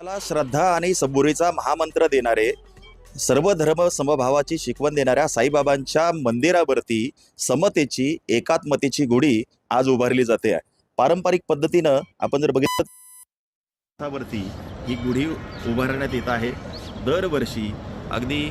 मला श्रद्धा आणि सबुरीचा महामंत्र देणारे सर्व धर्म समभावाची शिकवण देणाऱ्या साईबाबांच्या मंदिरावरती समतेची एकात्मतेची गुढी आज उभारली जाते. आहे पारंपरिक पद्धतीनं आपण जर बघितलं वरती ही गुढी उभारण्यात येत आहे. दरवर्षी अगदी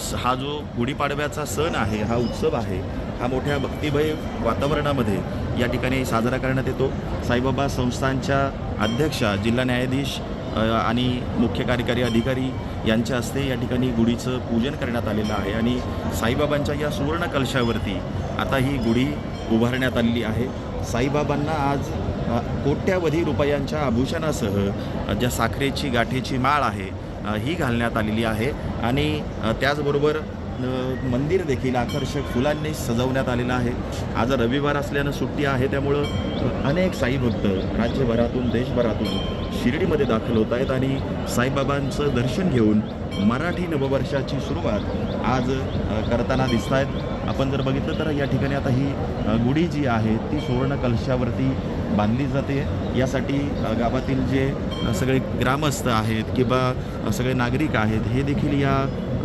स- हा जो गुढीपाडव्याचा सण आहे हा उत्सव आहे हा मोठ्या भक्तिभय वातावरणामध्ये या ठिकाणी साजरा करण्यात येतो. साईबाबा संस्थांच्या अध्यक्षा जिल्हा न्यायाधीश आणि मुख्य कार्यकारी अधिकारी यांच्या हस्ते या ठिकाणी गुढीचं पूजन करण्यात आलेलं आहे. आणि साईबाबांच्या या सुवर्ण कलशावरती आता ही गुढी उभारण्यात आलेली आहे. साईबाबांना आज कोट्यावधी रुपयांच्या आभूषणासह ज्या साखरेची गाठीची माळ आहे ही घालण्यात आलेली आहे. आणि त्याचबरोबर मंदिर देखील आकर्षक फुलांनी सजवण्यात आलेलं आहे. आज रविवार असल्यानं सुट्टी आहे त्यामुळं अनेक साई भक्त राज्यभरातून देशभरातून शिर्डीमध्ये दाखल होत आहेत आणि साईबाबांचं दर्शन घेऊन मराठी नववर्षाची सुरुवात आज करताना दिसत आहेत आपण जर बघितलं तर या ठिकाणी आता ही गुढी जी आहे ती सुवर्ण कलशावरती बांधली जाते. यासाठी गावातील जे सगळे ग्रामस्थ आहेत किंवा सगळे नागरिक आहेत हे देखील या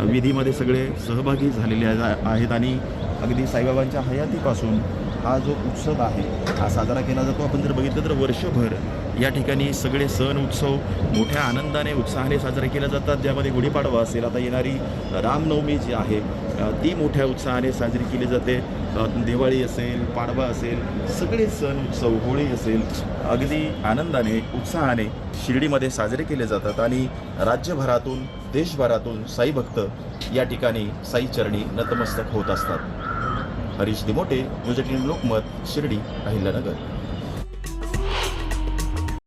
विधीमध्ये सगळे सहभागी झालेले आहेत आणि अगदी साईबाबांच्या हयातीपासून हा जो उत्सव आहे हा साजरा केला जातो. आपण जर बघितलं तर वर्षभर या ठिकाणी सगळे सण उत्सव मोठ्या आनंदाने उत्साहाने साजरे केले जातात. ज्यामध्ये गुढीपाडवा असेल आता येणारी रामनवमी जी आहे ती मोठ्या उत्साहाने साजरी केली जाते. दिवाळी असेल पाडवा असेल सगळे सण उत्सव होळी असेल अगदी आनंदाने उत्साहाने शिर्डीमध्ये साजरे केले जातात. आणि राज्यभरातून देशभरातून साई भक्त या ठिकाणी साई चरणी नतमस्तक होत असतात. Harish Dimote news eighteen Lokmat Shirdi Ahilyanagar.